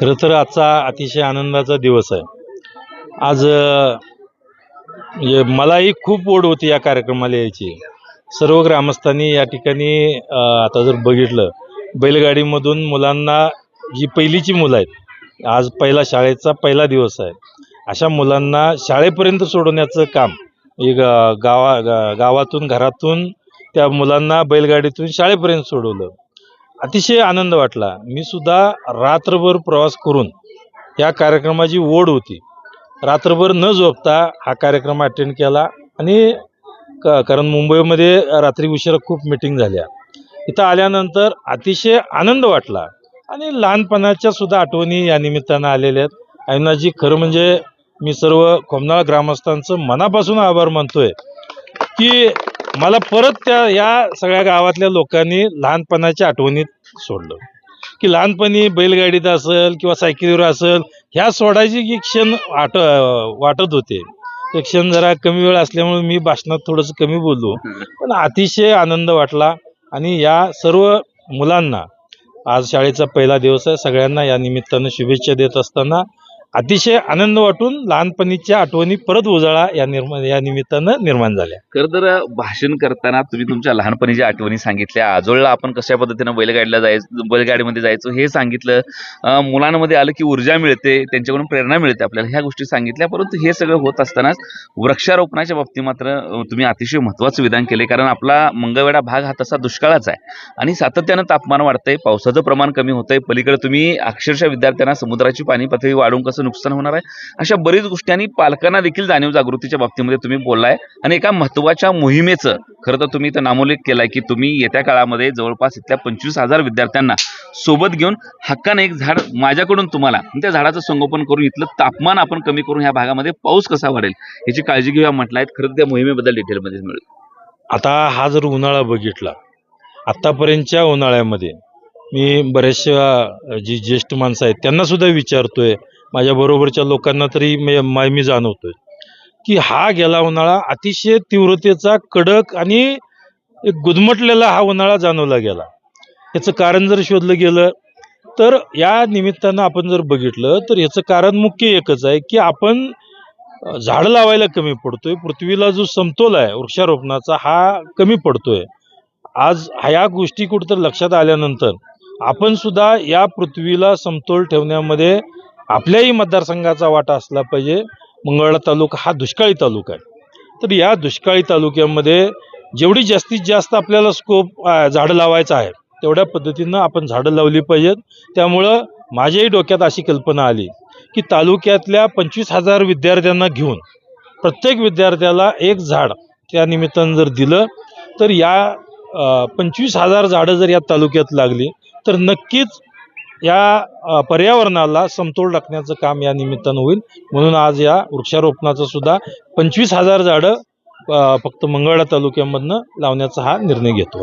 खरं तर आजचा अतिशय आनंदाचा दिवस आहे. आज मलाही खूप ओढ होती या कार्यक्रमाला यायची. सर्व ग्रामस्थांनी या ठिकाणी आता जर बघितलं बैलगाडीमधून मुलांना जी पहिलीची मुलं आहेत आज पहिला शाळेचा पहिला दिवस आहे. अशा मुलांना शाळेपर्यंत सोडवण्याचं काम एक गावा गावातून घरातून त्या मुलांना बैलगाडीतून शाळेपर्यंत सोडवलं. अतिशय आनंद वाटला. मी सुद्धा रात्रभर प्रवास करून या कार्यक्रमाची ओढ होती. रात्रभर न झोपता हा कार्यक्रम अटेंड केला आणि क कारण मुंबईमध्ये रात्री उशिरा खूप मिटिंग झाल्या. इथं आल्यानंतर अतिशय आनंद वाटला आणि लहानपणाच्या सुद्धा आठवणी या निमित्तानं आलेल्या आहेत. ऐनाजी खरं म्हणजे मी सर्व खोमनाळ ग्रामस्थांचं मनापासून आभार मानतोय की मला परत त्या या सगळ्या गावातल्या लोकांनी लहानपणाच्या आठवणीत सोडलं. की लहानपणी बैलगाडीत असेल किंवा सायकलीवर असेल ह्या सोडायची की क्षण आठ वाटत होते. ते क्षण जरा कमी वेळ असल्यामुळे मी भाषणात थोडंसं कमी बोललो. पण अतिशय आनंद वाटला आणि या सर्व मुलांना आज शाळेचा पहिला दिवस आहे. सगळ्यांना या निमित्तानं शुभेच्छा देत असताना अतिशय आनंद वाटून लहानपणीच्या आठवणी परत उजाळा या निर्माण या निमित्तानं निर्माण झाल्या. खरं तर भाषण करताना तुम्ही तुमच्या लहानपणीच्या आठवणी सांगितल्या आजोळला आपण कशा पद्धतीनं बैलगाडीला जायचं बैलगाडीमध्ये जायचो हे सांगितलं. मुलांमध्ये आलं की ऊर्जा मिळते त्यांच्याकडून प्रेरणा मिळते आपल्याला ह्या गोष्टी सांगितल्या. परंतु हे सगळं होत असतानाच वृक्षारोपणाच्या बाबतीत मात्र तुम्ही अतिशय महत्त्वाचं विधान केले कारण आपला मंगळवेढा भाग हा तसा दुष्काळाच आहे. आणि सातत्यानं तापमान वाढतंय पावसाचं प्रमाण कमी होतंय. पलीकडे तुम्ही अक्षरशः विद्यार्थ्यांना समुद्राची पाणी पातळी वाढून कसं नुकसान होणार आहे. अशा बरीच गोष्टी आणि पालकांना देखील जाणीव जागृतीच्या बाबतीमध्ये तुम्ही बोललाय. आणि एका महत्त्वाच्या मोहिमेचं खरं तर तुम्ही इथं नामोल्लेख केलाय की तुम्ही येत्या काळामध्ये जवळपास इथल्या पंचवीस हजार विद्यार्थ्यांना सोबत घेऊन हक्काने एक झाड माझ्याकडून तुम्हाला त्या झाडाचं संगोपन करून इथलं तापमान आपण कमी करून ह्या भागामध्ये पाऊस कसा वाढेल याची काळजी घेऊया म्हटलं आहे खरं त्या मोहिमेबद्दल डिटेलमध्ये मिळेल. आता हा जर उन्हाळा बघितला आत्तापर्यंतच्या उन्हाळ्यामध्ये मी बऱ्याचशा जी ज्येष्ठ माणसं आहेत त्यांना सुद्धा विचारतोय माझ्याबरोबरच्या लोकांना तरी मी मी जाणवतोय. की हा गेला उन्हाळा अतिशय तीव्रतेचा कडक आणि एक गुदमटलेला हा उन्हाळा जाणवला गेला. याचं कारण जर शोधलं गेलं तर या निमित्तानं आपण जर बघितलं तर याचं कारण मुख्य एकच आहे की आपण झाड झाडं लावायला कमी पडतोय. पृथ्वीला जो समतोल आहे वृक्षारोपणाचा हा कमी पडतोय. आज ह्या गोष्टी कुठं लक्षात आल्यानंतर आपण सुद्धा या पृथ्वीला समतोल ठेवण्यामध्ये आपल्याही मतदारसंघाचा वाटा असला पाहिजे. मंगळा तालुका हा दुष्काळी तालुका आहे. तर या दुष्काळी तालुक्यामध्ये जेवढी जास्तीत जास्त आपल्याला स्कोप झाडं लावायचं आहे तेवढ्या पद्धतीनं आपण झाडं लावली पाहिजेत. त्यामुळं माझ्याही डोक्यात अशी कल्पना आली की तालुक्यातल्या पंचवीस हजार विद्यार्थ्यांना घेऊन प्रत्येक विद्यार्थ्याला एक झाड त्या निमित्तानं जर दिलं तर या पंचवीस हजार झाडं जर या तालुक्यात लागली तर नक्कीच या पर्यावरणाला समतोल राखण्याचं काम या निमित्तानं होईल. म्हणून आज या वृक्षारोपणाचं सुद्धा पंचवीस हजार झाडं फक्त मंगळा तालुक्यामधनं लावण्याचा हा निर्णय घेतो